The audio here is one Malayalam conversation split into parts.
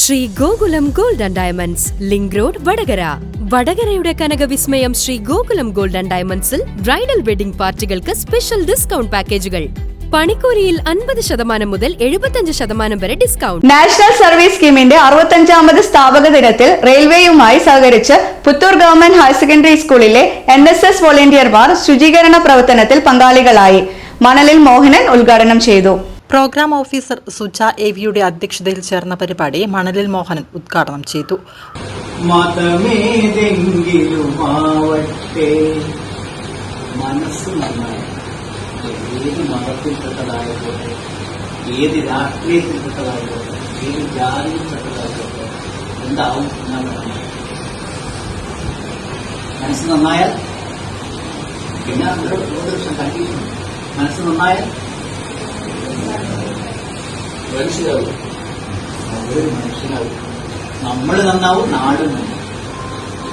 Sri Gokulam gold and diamonds link road Vadakara. വടകരയുടെ കനകവിസ്മയം ശ്രീ ഗോകുലം ഗോൾഡ് ആൻഡ് ഡയമണ്ട്സിൽ ബ്രൈഡൽ വെഡിംഗ് പാർട്ടികൾക്ക് സ്പെഷ്യൽ ഡിസ്കൗണ്ട് പാക്കേജുകൾ പണിക്കൂലിയിൽ അൻപത് ശതമാനം മുതൽ എഴുപത്തഞ്ച് ശതമാനം വരെ ഡിസ്കൗണ്ട് നാഷണൽ സർവീസ് സ്കീമിന്റെ അറുപത്തഞ്ചാമത് സ്ഥാപക ദിനത്തിൽ റെയിൽവേയുമായി സഹകരിച്ച് പുത്തൂർ ഗവൺമെന്റ് ഹയർ സെക്കൻഡറി സ്കൂളിലെ എൻ എസ് എസ് വോളണ്ടിയർമാർ ശുചീകരണ പ്രവർത്തനത്തിൽ പങ്കാളികളായി. മണലിൽ മോഹനൻ ഉദ്ഘാടനം ചെയ്തു. പ്രോഗ്രാം ഓഫീസർ സുജ എവിയുടെ അധ്യക്ഷതയിൽ ചേർന്ന പരിപാടി മണലിൽ മോഹനൻ ഉദ്ഘാടനം ചെയ്തു. മനസ്സ് നന്നായി. ഏത് മതത്തിൽപ്പെട്ടതായിക്കോട്ടെ ഏത് രാഷ്ട്രീയത്തിൽപ്പെട്ടതായിക്കോട്ടെ. ഏത് ജാതിയിൽപ്പെട്ടതായിക്കോട്ടെ. എന്താവും നമ്മൾ മനസ്സ് നന്നായാൽ പിന്നെ ഒരു കണ്ടീഷൻ മനസ്സ് നന്നായാൽ മനുഷ്യരാകും അവർ മനുഷ്യനാകും നമ്മൾ നന്നാവും നാടും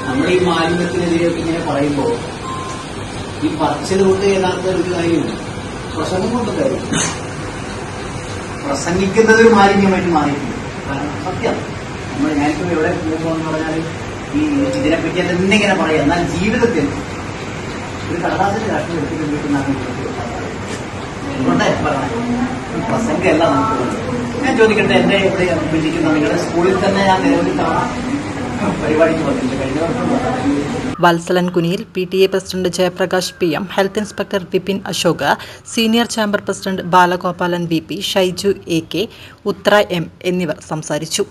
നമ്മൾ ഈ മാലിന്യത്തിനെതിരെ ഇങ്ങനെ പറയുമ്പോൾ ഈ പറച്ചിൽ കൊണ്ട് യഥാർത്ഥ ഒരു കാര്യമില്ല. പ്രസംഗം കൊണ്ട് കാര്യം പ്രസംഗിക്കുന്നത് ഒരു മാലിന്യമായിട്ട് മാറിയിട്ടുണ്ട് കാരണം സത്യം. നമ്മൾ ഞാനിപ്പോൾ എവിടെ പോകുമ്പോൾ എന്ന് പറഞ്ഞാൽ ഈ ഇതിനെപ്പറ്റി ഇങ്ങനെ പറയാം. എന്നാൽ ജീവിതത്തിൽ ഒരു കടലാസിന്റെ രാഷ്ട്രീയം എടുത്തിട്ട് വീട്ടിൽ ഞാൻ ചോദിക്കട്ടെ എന്റെ ഇവിടെ വിളിക്കുന്ന നിങ്ങളുടെ സ്കൂളിൽ തന്നെ ഞാൻ നിരവധി തവണ പരിപാടിക്ക് വന്നിട്ടുണ്ട്. കഴിഞ്ഞ വർഷം. Vatsalan Kuniyil P T A president Jayaprakash P M health inspector Vipin Ashok senior chamber president Balagopalan V P Shaiju A K Uthra M എന്നിവർ സംസാരിച്ചു.